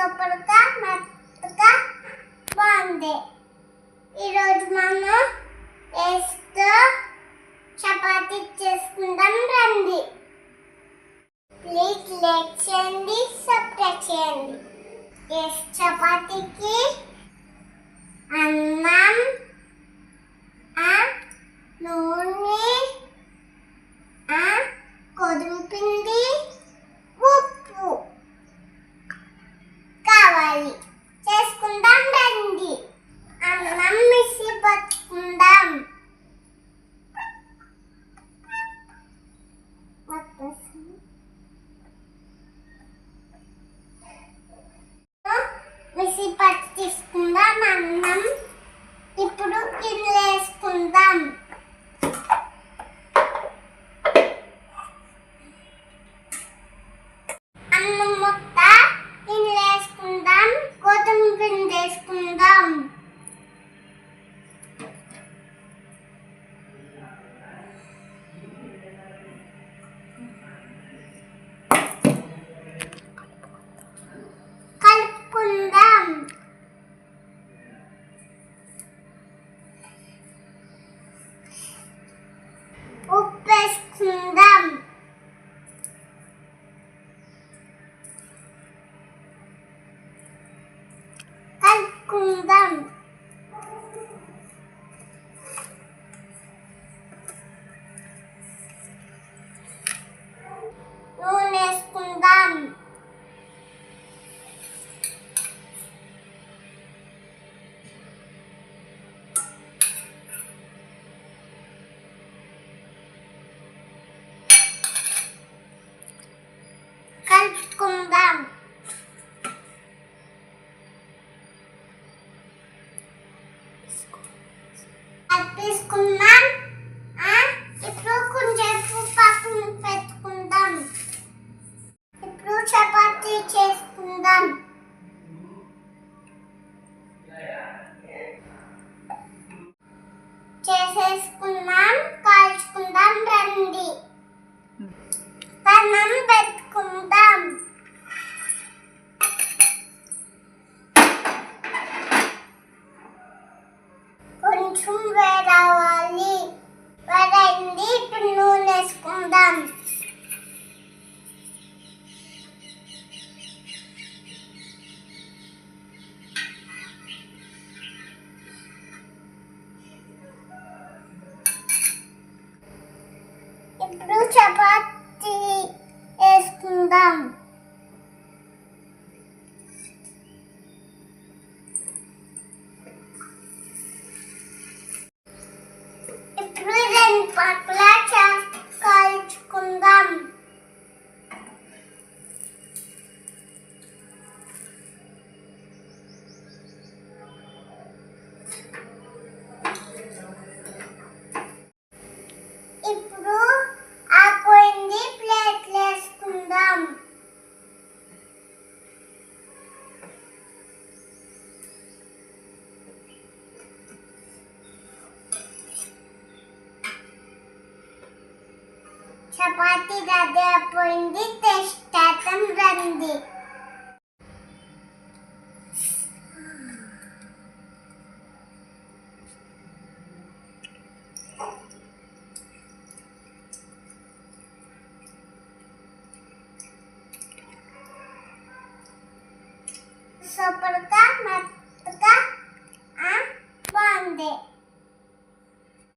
సూపర్గా మెత్తగా బాగుంది. ఈరోజు మనం వేస్తూ చపాతీ చేసుకుందాం రండి. ప్లీజ్ లైక్ చేయండి సబ్స్క్రైబ్ చేయండి. ఎస్ చపాతీకి 空弹 తీసుకుందాం ఇప్పుడు కొంచెం పక్కన పెట్టుకుందాం ఇప్పుడు చపాతీ చేసుకుందాం చేసేసుకున్నాం కాల్చుకుందాం రండి పెట్టుకుందాం ఇప్పుడు చపాతీ వేసుకుందాం ఇప్పుడు రెండు పక్కల చపాతి రదపోయింది తెష్టాతం రంది సూపర్గా మెత్తగా బాగుంది